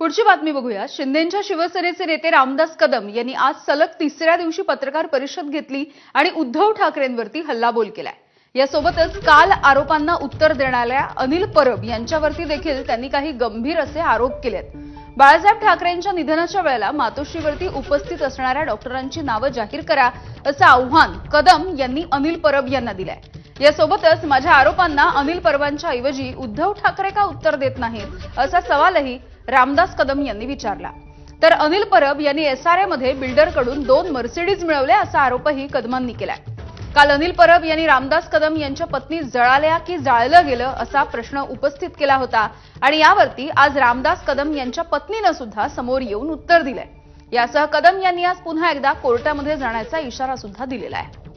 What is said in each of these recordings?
पुढची बातमी बघूया. शिंदेच्या शिवसेनेचे नेते रामदास कदम यांनी आज सलग तिसऱ्या दिवशी पत्रकार परिषद घेतली आणि उद्धव ठाकरेंवरती हल्लाबोल केलाय. यासोबतच काल आरोपांना उत्तर देणाऱ्या अनिल परब यांच्यावरती देखील त्यांनी काही गंभीर असे आरोप केलेत. बाळासाहेब ठाकरेंच्या निधनाच्या वेळेला मातोश्रीवरती उपस्थित असणाऱ्या डॉक्टरांची नावं जाहीर करा असं आव्हान कदम यांनी अनिल परब यांना दिलंय. यासोबतच माझ्या आरोपांना अनिल परबांच्या ऐवजी उद्धव ठाकरे का उत्तर देत नाहीत असा सवालही रामदास कदम यांनी विचारला. तर अनिल परब यांनी एसआरए मध्ये बिल्डरकडून दोन मर्सिडीज मिळवले असा आरोपही कदमांनी केलाय. काल अनिल परब यांनी रामदास कदम यांच्या पत्नी जळाल्या की जाळलं गेलं असा प्रश्न उपस्थित केला होता आणि यावरती आज रामदास कदम यांच्या पत्नीनं सुद्धा समोर येऊन उत्तर दिलंय. यासह कदम यांनी आज पुन्हा एकदा कोर्टामध्ये जाण्याचा इशारा सुद्धा दिलेला आहे.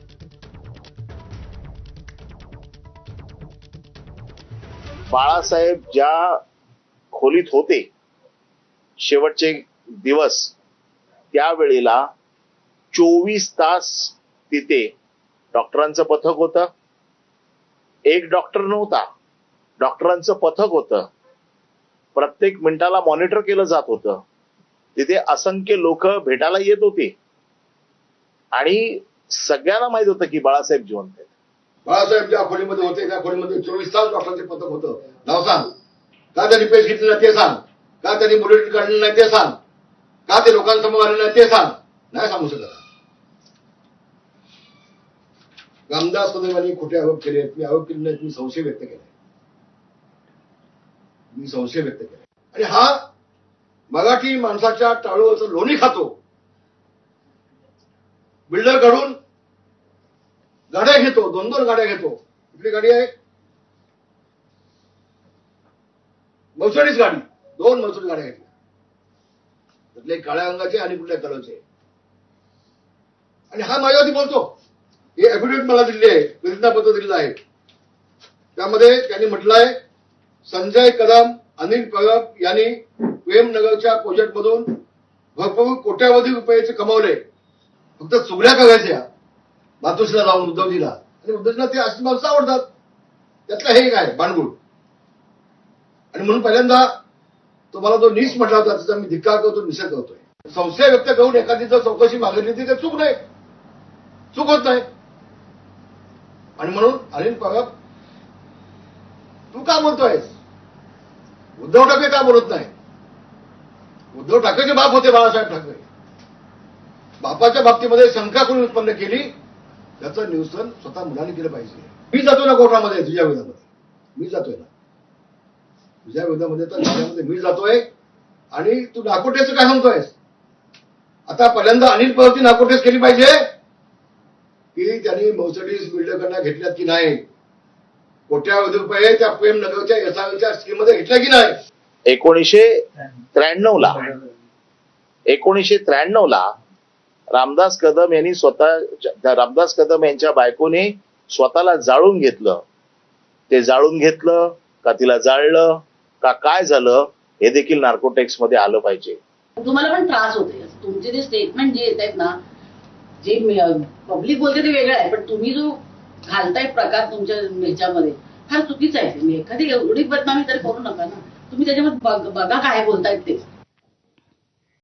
बाळासाहेब ज्या खोलीत होते शेवटचे दिवस त्यावेळेला चोवीस तास तिथे डॉक्टरांचं पथक होतं. एक डॉक्टर नव्हता डॉक्टरांचं पथक होतं. प्रत्येक मिनिटाला मॉनिटर केलं जात होतं. तिथे असंख्य लोक भेटायला येत होते. आणि सगळ्यांना माहीत होतं की बाळासाहेब जिवंत आहेत. बाळासाहेब ज्या खोलीमध्ये होते त्या खोलीमध्ये चोवीस तास डॉक्टरांचे पथक होतं. नाव सांग का त्यांनी पेश घेतली नाही ते सांग का त्यांनी बुलेटिन काढले नाही ते सांग का ते लोकांसमोर आले नाही ते सांग नाही सांगू शकत रामदास कदम खोटे आरोप केले आहेत. मी आरोप केले नाहीत मी संशय व्यक्त केलाय. मी संशय व्यक्त केलाय. आणि हा मराठी माणसाच्या टाळूचं लोणी खातो. बिल्डर घडून गाड्या घेतो दोन दोन गाड्या घेतो. कुठली गाडी आहे? मर्सडीज गाडी. दोन मर्सडीज गाड्या घेतल्या. त्यातले काळ्या रंगाचे आणि कुठल्या कलरचे. आणि हा माझ्यावरती बोलतो. हे ऍफिडेव्हिट मला दिलेली आहे. प्रतिज्ञापत्र दिलेलं आहे. त्यामध्ये त्यांनी म्हटलंय संजय कदम अनिल परब यांनी प्रेमनगरच्या प्रोजेक्टमधून भरपूर कोट्यावधी रुपयाचे कमावले. फक्त चुगड्या करायच्या. मातोश्रीला लावून उद्धवजीला. आणि उद्धवजीला ते अशी माणसं आवडतात. त्यातलं हे एक आहे आणि म्हणून पहिल्यांदा तुम्हाला जो नीस म्हटला होता त्याचा मी धिक्कार करतो निषेध करतोय. संशय व्यक्त करून एखादी जर चौकशी मागितली ती ते चूक नाही. चूक होत नाही. आणि म्हणून अनिल परब तू का बोलतोयस? उद्धव ठाकरे का बोलत नाही? उद्धव ठाकरेचे बाप होते बाळासाहेब ठाकरे. बापाच्या बाबतीमध्ये शंका कोणी उत्पन्न केली? त्याचं निवसन स्वतः मुलांनी केलं पाहिजे. मी जातो ना कोर्टामध्ये तुझ्या विरोधामध्ये. मी जातोय ना. तुझ्या विरोधामध्ये तर न्यायालयामध्ये मी जातोय आणि तू नाकोटेचं काय म्हणतोयस? आता पहिल्यांदा अनिल पवती नाकोटेस केली पाहिजे की त्यांनी मर्सडीज बिल्डरकडनं घेतल्यात की नाही? कोट्यावधी रुपये त्या प्रेम नगरच्या एसआरच्या स्कीममध्ये घेतल्या की नाही? एकोणीसशे त्र्याण्णव ला एकोणीसशे त्र्याण्णव ला रामदास कदम यांनी स्वतः रामदास कदम यांच्या बायकोने स्वतःला जाळून घेतलं. ते जाळून घेतलं का तिला जाळलं का काय झालं हे देखील नार्कोटेक्समध्ये आलं पाहिजे. तुम्हाला पण त्रास होते तुमचे जे स्टेटमेंट जे येत आहेत ना जे पब्लिक बोलते ते वेगळं आहे पण तुम्ही जो घालताय प्रकार तुमच्या ह्याच्यामध्ये फार चुकीचा आहे. तुम्ही एखादी एवढी बदनामी तरी करू नका ना. तुम्ही त्याच्यामध्ये बघा काय बोलतायत ते.